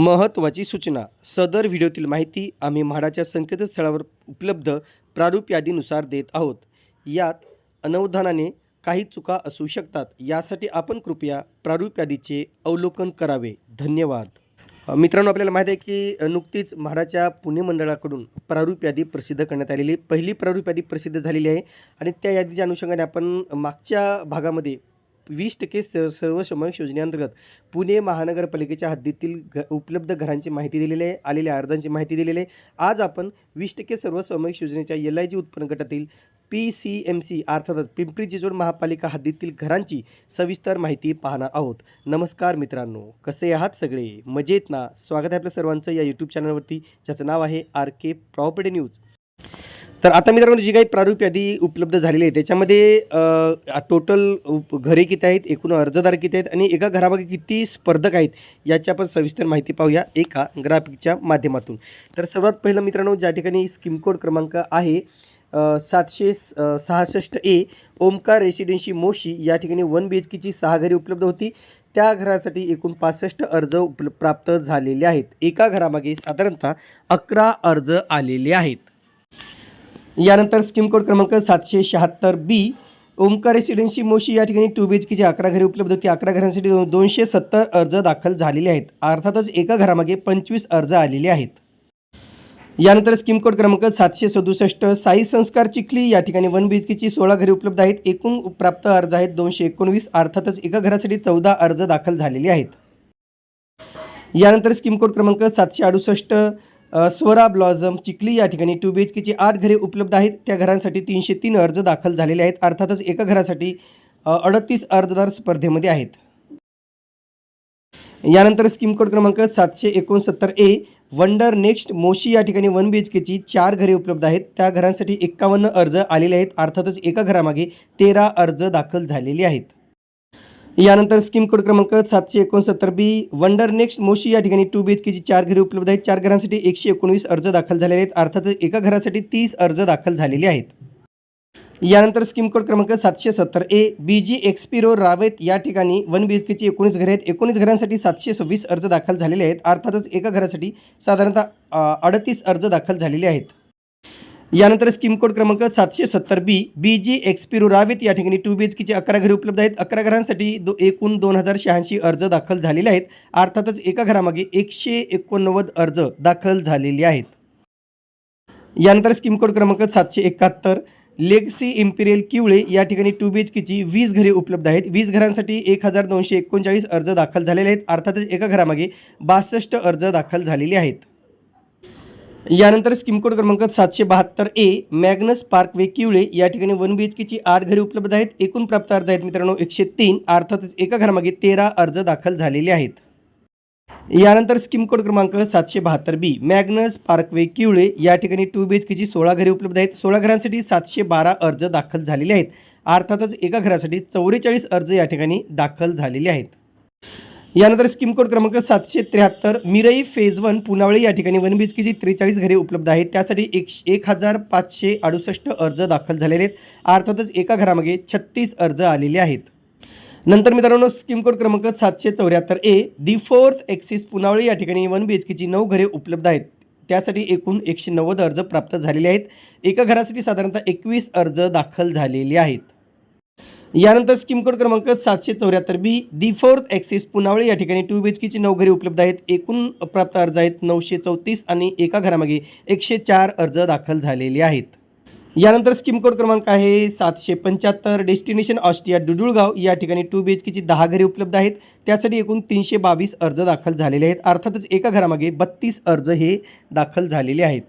महत्त्वाची सूचना. सदर व्हिडिओतील माहिती आम्ही म्हाडाच्या संकेतस्थळावर उपलब्ध प्रारूप यादीनुसार देत आहोत. यात अनवधानाने काही चुका असू शकतात. यासाठी आपण कृपया प्रारूप यादीचे अवलोकन करावे. धन्यवाद. मित्रांनो आपल्याला माहिती आहे की नुकतीच म्हाडाच्या पुणे मंडळाकडून प्रारूप यादी प्रसिद्ध करण्यात आलेली पहिली प्रारूप यादी प्रसिद्ध झालेली आहे आणि त्या यादीच्या अनुषंगाने आपण मागच्या भागामध्ये वीस टक्के स सर्वसमावेश योजनेअंतर्गत पुणे महानगरपालिकेच्या हद्दीतील घ उपलब्ध घरांची माहिती दिलेली आहे आलेल्या अर्जांची माहिती दिलेली आहे. आज आपण वीस टक्के सर्वसमावेश योजनेच्या एल आय जी उत्पन्न गटातील पी सी एम सी अर्थातच पिंपरी चिंचवड महापालिका हद्दीतील घरांची सविस्तर माहिती पाहणार आहोत. नमस्कार मित्रांनो कसे आहात सगळे? मजेत ना? स्वागत आहे आपल्या सर्वांचं या यूट्यूब चॅनलवरती ज्याचं नाव आहे आर के प्रॉपर्टी न्यूज तर आता मित्रांनो जी काही प्रारूप यादी उपलब्ध झालेली आहे त्याच्यामध्ये टोटल घरे किती आहेत एकूण अर्जदार किती आहेत आणि एका घरामागे किती स्पर्धक आहेत याची आपण सविस्तर माहिती पाहूया एका ग्राफिकच्या माध्यमातून. तर सर्वात पहिलं मित्रांनो ज्या ठिकाणी स्कीम कोड क्रमांक आहे सातशे स- सहासष्ट ए ओमकार रेसिडेन्सी मोशी या ठिकाणी वन बी एच केची सहा घरे उपलब्ध होती. त्या घरासाठी एकूण पासष्ट अर्ज उपल प्राप्त झालेले आहेत. एका घरामागे साधारणतः अकरा अर्ज आलेले आहेत. यानंतर स्कीम कोड क्रमांक सातशे शहात्तर बी ओमकार रेसिडेन्सी मोशी या ठिकाणी टू बी एच केची अकरा घरे उपलब्ध होती. अकरा घरांसाठी दोनशे सत्तर अर्ज दाखल झालेले आहेत. अर्थातच एका घरामागे पंचवीस अर्ज आलेले आहेत. यानंतर स्कीम कोड क्रमांक सातशे सदुसष्ट साई संस्कार चिखली या ठिकाणी वन बी एच केची सोळा घरे उपलब्ध आहेत. एकूण प्राप्त अर्ज आहेत दोनशे एकोणवीस. अर्थातच एका घरासाठी चौदा अर्ज दाखल झालेले आहेत. यानंतर स्कीम कोड क्रमांक सातशे अडुसष्ट स्वरा ब्लॉझम चिखली या ठिकाणी टू बी एच केची आठ घरे उपलब्ध आहेत. त्या घरांसाठी तीनशे तीन अर्ज दाखल झालेले आहेत. अर्थातच एका घरासाठी अडतीस अर्जदार स्पर्धेमध्ये आहेत. यानंतर स्कीम कोड क्रमांक सातशे एकोणसत्तर ए वंडर नेक्स्ट मोशी या ठिकाणी वन बी एच केची चार घरे उपलब्ध आहेत. त्या घरांसाठी एक्कावन्न अर्ज आलेले आहेत. अर्थातच एका घरामागे तेरा अर्ज दाखल झालेले आहेत. यानंतर स्कीम कोड क्रमांक सातशे एकोणसत्तर बी वंडर नेक्स्ट मोशी या ठिकाणी टू बी एच केची चार घरे उपलब्ध आहेत. चार घरांसाठी एकशे एकोणवीस अर्ज दाखल झालेले आहेत. अर्थातच एका घरासाठी तीस अर्ज दाखल झालेले आहेत. यानंतर स्कीम कोड क्रमांक सातशे सत्तर ए बी जी एक्सपिरो रावेत या ठिकाणी वन बी एच केची एकोणीस घरे आहेत. एकोणीस घरांसाठी सातशे सव्वीस अर्ज दाखल झालेले आहेत. अर्थातच एका घरासाठी साधारणतः अडतीस अर्ज दाखल झालेले आहेत. यानंतर स्कीम कोड क्रमांक सातशे सत्तर बी बी जी एक्सपिरो रावेत या ठिकाणी टू बी एच केची अकरा घरे उपलब्ध आहेत. अकरा घरांसाठी दो एकूण दोन हजार शहाऐंशी अर्ज दाखल झालेले आहेत. अर्थातच एका घरामागे एकशे एकोणनव्वद अर्ज दाखल झालेले आहेत. यानंतर स्कीम कोड क्रमांक सातशे एकाहत्तर लेगसी इम्पिरियल किवळे या ठिकाणी टू बी एच केची वीस घरे उपलब्ध आहेत. वीस घरांसाठी एक हजार दोनशे एकोणचाळीस अर्ज दाखल झालेले आहेत. अर्थातच एका घरामागे बासष्ट अर्ज दाखल झालेले आहेत. यानंतर स्कीम कोड क्रमांक सातशे बहात्तर ए मॅग्नस पार्कवे किवळे या ठिकाणी वन बी एच केची आठ घरे उपलब्ध आहेत. एकूण प्राप्त अर्ज आहेत मित्रांनो एकशे तीन. अर्थातच एका घरामागे तेरा अर्ज दाखल झालेले आहेत. यानंतर स्कीम कोड क्रमांक सातशे बहात्तर बी मॅग्नस पार्कवे किवळे या ठिकाणी टू बी एच केची सोळा घरे उपलब्ध आहेत. सोळा घरांसाठी सातशे बारा अर्ज दाखल झालेले आहेत. अर्थातच एका घरासाठी चौवेचाळीस अर्ज या ठिकाणी दाखल झालेले आहेत. यानंतर स्कीम कोड क्रमांक सातशे त्र्याहत्तर मिरई फेज वन पुनावळे या ठिकाणी वन बी एच केची त्रेचाळीस घरे उपलब्ध आहेत. त्यासाठी एक एक हजार पाचशे अडुसष्ट अर्ज दाखल झालेले आहेत. अर्थातच एका घरामागे छत्तीस अर्ज आलेले आहेत. नंतर मित्रांनो स्कीम कोड क्रमांक सातशे चौऱ्याहत्तर ए दी फोर्थ एक्सिस पुनावळे या ठिकाणी वन बी एच केची नऊ घरे उपलब्ध आहेत. त्यासाठी एकूण एकशे नव्वद अर्ज प्राप्त झालेले आहेत. एका घरासाठी साधारणतः एकवीस अर्ज दाखल झालेले आहेत. यानंतर स्कीम कोड क्रमांक सातशे चौऱ्याहत्तर be the fourth axis Punawale या ठिकाणी टू बी एच केची नऊ घरे उपलब्ध आहेत. एकूण प्राप्त अर्ज आहेत नऊशे चौतीस आणि एका घरामागे एकशे चार अर्ज दाखल झालेले आहेत. यानंतर स्कीम कोड क्रमांक आहे सातशे पंच्याहत्तर. डेस्टिनेशन ऑस्ट्रिया डुडुळगाव या ठिकाणी टू बी एच केची दहा घरे उपलब्ध आहेत. त्यासाठी एकूण तीनशे बावीस अर्ज दाखल झालेले आहेत. अर्थातच एका घरामागे बत्तीस अर्ज हे दाखल झालेले आहेत.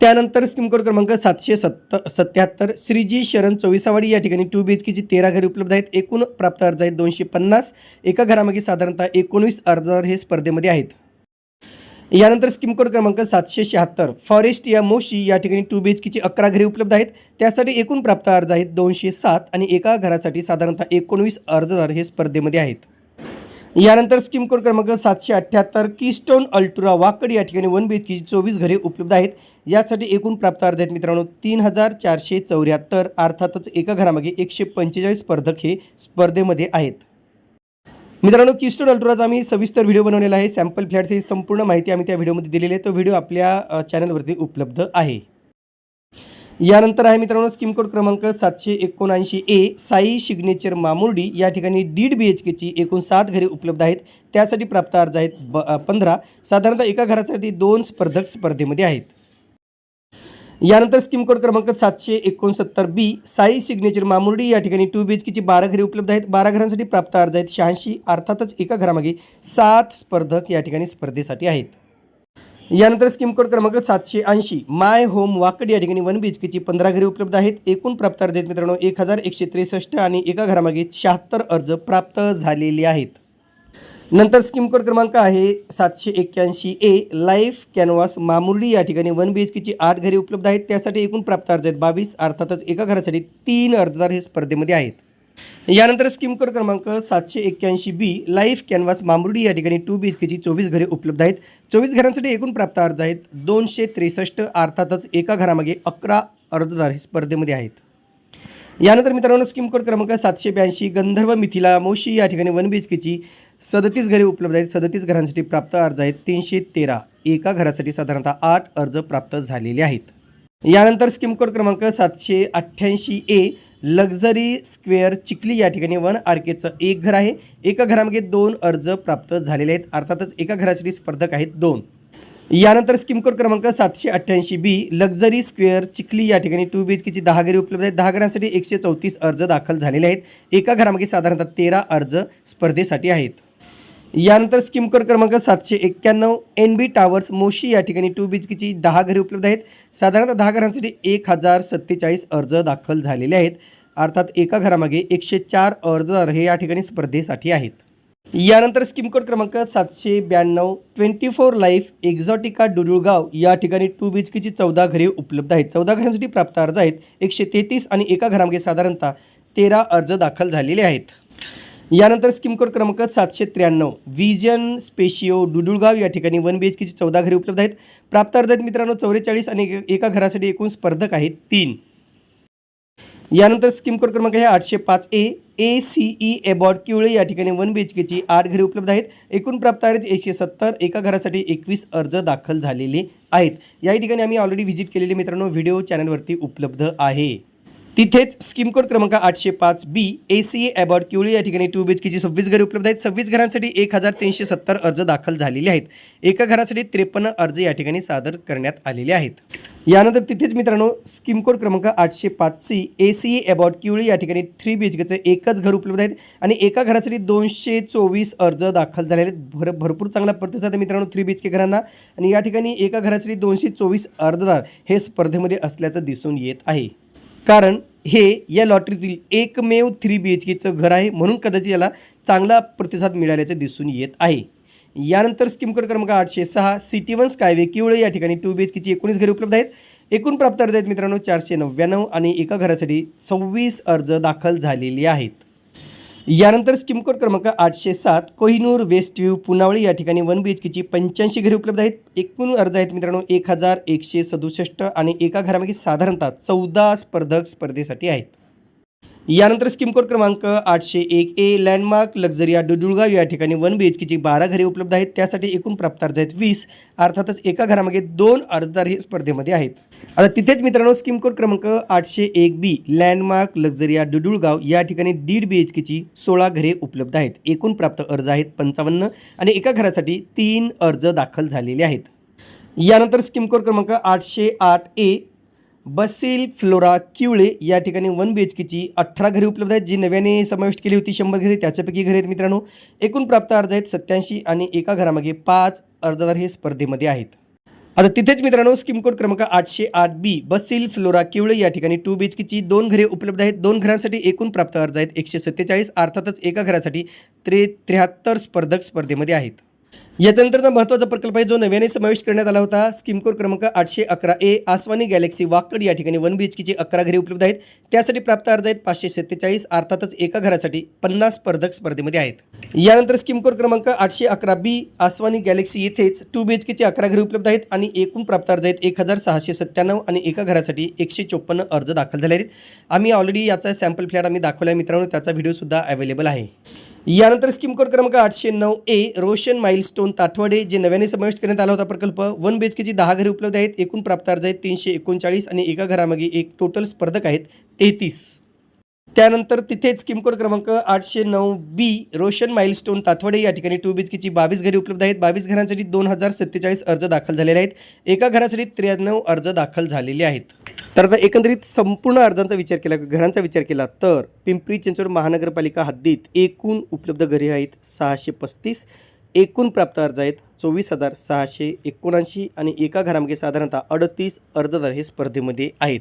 त्यानंतर स्कीम कोड क्रमांक सातशे सत्त सत्याहत्तर. श्रीजी शरण चोवीसावाडी या ठिकाणी टू बी एच केची तेरा घरे उपलब्ध आहेत. एकूण प्राप्त अर्ज आहेत दोनशे पन्नास. एका घरामागे साधारणतः एकोणवीस अर्जदार हे स्पर्धेमध्ये आहेत. यानंतर स्कीम कोड क्रमांक सातशे शहात्तर. फॉरेस्ट या मोशी या ठिकाणी टू बी एच केची अकरा घरे उपलब्ध आहेत. त्यासाठी एकूण प्राप्त अर्ज आहेत दोनशे सात आणि एका घरासाठी साधारणतः एकोणवीस अर्जदार हे स्पर्धेमध्ये आहेत. यानंतर स्कीम कोड क्रमांक सातशे अठ्ठ्याहत्तर. कीस्टोन अल्टुरा वाकड या ठिकाणी वन बी एच केची चोवीस घरे उपलब्ध आहेत. यासाठी एकूण प्राप्त अर्ज आहेत मित्रांनो तीन हजार चारशे चौऱ्याहत्तर अर्थातच एका घरामागे एकशे पंचेचाळीस स्पर्धक हे स्पर्धेमध्ये आहेत. मित्रांनो किस्टोन अल्ट्राचा आम्ही सविस्तर व्हिडिओ बनवलेला आहे. सॅम्पल फ्लॅटची संपूर्ण माहिती आम्ही त्या व्हिडिओमध्ये दिलेली आहे. तो व्हिडिओ आपल्या चॅनलवरती उपलब्ध आहे. यानंतर आहे मित्रांनो स्कीम कोड क्रमांक सातशे एकोणऐंशी ए साई सिग्नेचर मामुर्डी. या ठिकाणी दीड बी एच केची एकूण सात घरे उपलब्ध आहेत. त्यासाठी प्राप्त अर्ज आहेत ब पंधरा. साधारणतः एका घरासाठी दोन स्पर्धक स्पर्धेमध्ये आहेत. यानंतर स्कीम कोड क्रमांक सातशे एकोणसत्तर बी साई सिग्नेचर मामुर्डी या ठिकाणी टू बी एच केची बारा घरे उपलब्ध आहेत. बारा घरांसाठी प्राप्त अर्ज आहेत. शहाऐंशी अर्थातच एका घरामागे सात स्पर्धक या ठिकाणी स्पर्धेसाठी आहेत. यानंतर स्कीम कोड क्रमांक सातशे ऐंशी माय होम वाकड या ठिकाणी वन बी एच केची पंधरा घरे उपलब्ध आहेत. एकूण प्राप्त अर्ज आहेत मित्रांनो एक हजार एकशे त्रेसष्ट आणि एका घरामागे शहात्तर अर्ज प्राप्त झालेले आहेत. नंतर स्कीम कोड क्रमांक आहे सातशे एक्क्याऐंशी ए लाईफ कॅनव्हास मामुर्डी या ठिकाणी वन बी एच केची आठ घरे उपलब्ध आहेत. त्यासाठी एकूण प्राप्त अर्ज आहेत बावीस अर्थातच एका घरासाठी तीन अर्जदार हे स्पर्धेमध्ये आहेत. यानंतर स्कीम कोड क्रमांक सातशे एक्क्याऐंशी बी लाईफ कॅनव्हास मामुर्डी या ठिकाणी टू बी एच केची चोवीस घरे उपलब्ध आहेत. चोवीस घरांसाठी एकूण प्राप्त अर्ज आहेत दोनशे त्रेसष्ट अर्थातच एका घरामागे अकरा अर्जदार हे स्पर्धेमध्ये आहेत. यानंतर मित्रांनो स्कीम कोड क्रमांक सातशे ब्याऐंशी गंधर्व मिथिला मोशी या ठिकाणी वन बी एच केची सदतीस घरे उपलब्ध आहेत. सदतीस घरांसाठी प्राप्त अर्ज आहेत तीनशे तेरा. एका घरासाठी साधारणतः आठ अर्ज प्राप्त झालेले आहेत. यानंतर स्कीम कोड क्रमांक सातशे अठ्ठ्याऐंशी ए लक्झरी स्क्वेअर चिखली या ठिकाणी वन आरकेचं एक घर आहे. एका घरामागे दोन अर्ज प्राप्त झालेले आहेत. अर्थातच एका घरासाठी स्पर्धक आहेत दोन. यानंतर स्कीम कोड क्रमांक सातशे अठ्ठ्याऐंशी बी लक्झरी स्क्वेअर चिखली या ठिकाणी टू बी एच केची दहा घरी उपलब्ध आहेत. दहा घरांसाठी एकशे चौतीस अर्ज दाखल झालेले आहेत. एका घरामागे साधारणतः तेरा अर्ज स्पर्धेसाठी आहेत. यानंतर स्कीम क्रमांक सातशे एक्क्याण्णव एन बी टावर्स मोशी या ठिकाणी टू बी एच केची दहा घरे उपलब्ध आहेत. साधारणतः दहा घरांसाठी एक हजार सत्तेचाळीस अर्ज दाखल झालेले आहेत. अर्थात एका घरामागे एकशे चार अर्जदार हे या ठिकाणी स्पर्धेसाठी आहेत. यानंतर स्कीम कोड क्रमांक सातशे ब्याण्णव twenty four life Exotica Dudulgaon या ठिकाणी टू बी एच केची चौदा घरे उपलब्ध आहेत. चौदा घरांसाठी प्राप्त अर्ज आहेत. एकशे तेहतीस आणि एका घरामागे साधारणतः तेरा अर्ज दाखल झालेले आहेत. यानंतर स्कीम कोड क्रमांक सातशे त्र्याण्णव विजन स्पेशिओ डुडुळगाव या ठिकाणी वन बी एच केची चौदा घरे उपलब्ध आहेत. प्राप्त अर्ज मित्रांनो चौवेचाळीस आणि एका घरासाठी एकूण स्पर्धक आहेत तीन. यानंतर स्कीम कोड क्रमांक आहे आठशे पाच ए ए सी ई एबॉर्ड किवळे या ठिकाणी वन बी एच केची आठ घरे उपलब्ध आहेत. एकूण प्राप्त अर्ज एकशे सत्तर एका घरासाठी एकवीस अर्ज दाखल झालेले आहेत. या ठिकाणी आम्ही ऑलरेडी व्हिजिट केलेले मित्रांनो व्हिडिओ चॅनलवरती उपलब्ध आहे. तिथेच स्कीम कोड क्रमांक आठशे पाच बी ए सी ए अबॉर्ड किवळी या ठिकाणी टू बी एच केची सव्वीस घरे उपलब्ध आहेत. सव्वीस घरांसाठी एक हजार तीनशे सत्तर अर्ज दाखल झालेले आहेत. एका घरासाठी त्रेपन्न अर्ज या ठिकाणी सादर करण्यात आलेले आहेत. यानंतर तिथेच मित्रांनो स्कीम कोड क्रमांक आठशे पाच सी ए सी ए अबॉर्ड किवळी या ठिकाणी थ्री बी एच केचं एकच घर उपलब्ध आहेत आणि एका घरासाठी दोनशे चोवीस अर्ज दाखल झालेले आहेत. भर भरपूर चांगला प्रतिसाद आहे मित्रांनो थ्री बी एच के घरांना आणि या ठिकाणी एका घरासाठी दोनशे चोवीस अर्जदार हे स्पर्धेमध्ये असल्याचं दिसून येत आहे. कारण हे या लॉटरीतील एकमेव थ्री बी एच केचं घर आहे. म्हणून कदाचित याला चांगला प्रतिसाद मिळाल्याचं दिसून येत आहे. यानंतर स्कीम कोड क्रमांक आठशे सहा सिटी वन स्कायवे किवळे या ठिकाणी टू बी एच केची एकोणीस घरे उपलब्ध आहेत. एकूण प्राप्त अर्ज आहेत मित्रांनो चारशे नव्याण्णव आणि एका घरासाठी सव्वीस अर्ज दाखल झालेले आहेत. यानंतर स्किमकोड क्रमांक आठशे सात कोहिनूर वेस्ट व्ह्यू पुनावळी या ठिकाणी वन बी एच केची पंच्याऐंशी घरे उपलब्ध आहेत. एकूण अर्ज आहेत मित्रांनो एक हजार एकशे सदुसष्ट आणि एका घरामागे साधारणतः चौदा स्पर्धक स्पर्धेसाठी आहेत. यानंतर स्कीम कोड क्रमांक आठशे एक ए लँडमार्क लक्झरिया डुडुळगाव या ठिकाणी वन बी एच केची बारा घरे उपलब्ध आहेत. त्यासाठी एकूण प्राप्त अर्ज आहेत वीस. अर्थातच एका घरामागे दोन अर्जदार हे स्पर्धेमध्ये आहेत. आता तिथेच मित्रांनो स्कीम कोड क्रमांक आठशे एक बी लँडमार्क लक्झरिया डुडुळगाव या ठिकाणी दीड बी एच केची सोळा घरे उपलब्ध आहेत. एकूण प्राप्त अर्ज आहेत पंचावन्न आणि एका घरासाठी तीन अर्ज दाखल झालेले आहेत. यानंतर स्कीम कोड क्रमांक आठशे आठ ए बसेल फ्लोरा किवळे या ठिकाणी वन बी एच केची अठरा घरे उपलब्ध आहेत जी नव्याने समाविष्ट केली होती शंभर घरे. त्याच्यापैकी घरे आहेत मित्रांनो एकूण प्राप्त अर्ज आहेत सत्याऐंशी आणि एका घरामागे पाच अर्जदार हे स्पर्धेमध्ये आहेत. आता तिथेच मित्रांनो स्कीम कोड क्रमांक आठशे आठ बी बसील फ्लोरा किवळे या ठिकाणी टू बी एच केची दोन घरे उपलब्ध आहेत. दोन घरांसाठी एकूण प्राप्त अर्ज आहेत. एकशे सत्तेचाळीस अर्थातच एका घरासाठी त्रे त्र्याहत्तर स्पर्धक स्पर्धेमध्ये आहेत. याच्यानंतरचा महत्त्वाचा प्रकल्प आहे जो नव्याने समावेश करण्यात आला होता. स्कीमकोड क्रमांक आठशे अकरा ए आसवानी गॅलेक्सी वाकड या ठिकाणी वन बी एच केची अकरा घरे उपलब्ध आहेत. त्यासाठी प्राप्त अर्ज आहेत पाचशे सत्तेचाळीस अर्थातच एका घरासाठी पन्नास स्पर्धक स्पर्धेमध्ये आहेत. यानंतर स्कीम कोड क्रमांक आठशे अकरा बी आसवानी गॅलेक्सी येथेच टू बी एच केची अकरा घरे उपलब्ध आहेत आणि एकूण प्राप्त अर्ज आहेत एक हजार सहाशे सत्त्याण्णव आणि एका घरासाठी एकशे चोपन्न अर्ज दाखल झाले आहेत. आम्ही ऑलरेडी याचा सॅम्पल फ्लॅट आम्ही दाखवला आहे मित्रांनो त्याचा व्हिडिओसुद्धा अवेलेबल आहे. यानंतर स्कीम कोड क्रमांक आठशे नऊ ए रोशन माइलस्टोन ताठवडे जे नव्याने समाविष्ट करण्यात आला होता प्रकल्प वन बी एच केची दहा घरे उपलब्ध आहेत एकूण प्राप्त अर्ज आहेत तीनशे एकोणचाळीस आणि एका घरामागे एक टोटल स्पर्धक आहेत तेहतीस. त्यानंतर तिथेच किमकोड क्रमांक आठशे नऊ बी रोशन माइलस्टोन तातवडे या ठिकाणी टू बी एच केची बावीस घरे उपलब्ध आहेत. बावीस घरांसाठी दोन हजार सत्तेचाळीस अर्ज दाखल झालेले आहेत. एका घरासाठी त्र्याण्णव अर्ज दाखल झालेले आहेत. तर आता एकंदरीत संपूर्ण अर्जांचा विचार केला घरांचा विचार केला तर पिंपरी चिंचवड महानगरपालिका हद्दीत एकूण उपलब्ध घरे आहेत सहाशे पस्तीस. एकूण प्राप्त अर्ज आहेत चोवीस हजार सहाशे एकोणऐंशी आणि एका घरामध्ये साधारणतः अडतीस अर्जदार हे स्पर्धेमध्ये आहेत.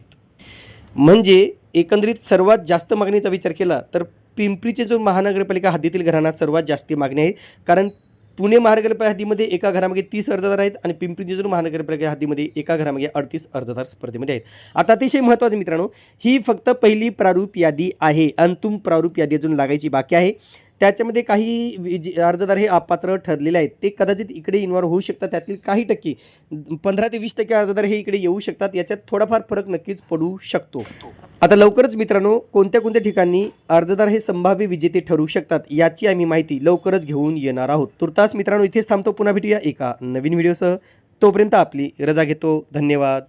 म्हणजे एकंदरीत सर्वात जास्त मागणीचा विचार केला तर पिंपरीचे जो महानगरपालिका हद्दीतील घरांना सर्वात जास्ती मागणी आहे. कारण पुणे महानगरपालिका हद्दीमध्ये एका घरामागे तीस अर्जदार आहेत आणि पिंपरी चिंचवड महानगरपालिका हद्दीमध्ये एका घरामागे अडतीस अर्जदार स्पर्धेमध्ये आहेत. आता अतिशय महत्त्वाचं मित्रांनो ही फक्त पहिली प्रारूप यादी आहे. अंतिम प्रारूप यादी अजून लागायची बाकी आहे. त्याच्यामध्ये काही वि- अर्जदार हे अपात्र ठरलेले आहेत. ते कदाचित इकडे इन्व्हॉल्व होऊ शकतात. त्यातील काही टक्के पंधरा ते वीस टक्के अर्जदार हे इकडे येऊ शकतात. याच्यात थोडाफार फरक नक्कीच पडू शकतो. आता लवकरच मित्रांनो कोणत्या कोणत्या ठिकाणी अर्जदार हे संभाव्य विजेते ठरू शकतात याची आम्ही माहिती लवकरच घेऊन येणार आहोत. तुर्तास मित्रांनो इथेच थांबतो. पुन्हा भेटूया एका नवीन व्हिडिओसह. तोपर्यंत आपली रजा घेतो. धन्यवाद.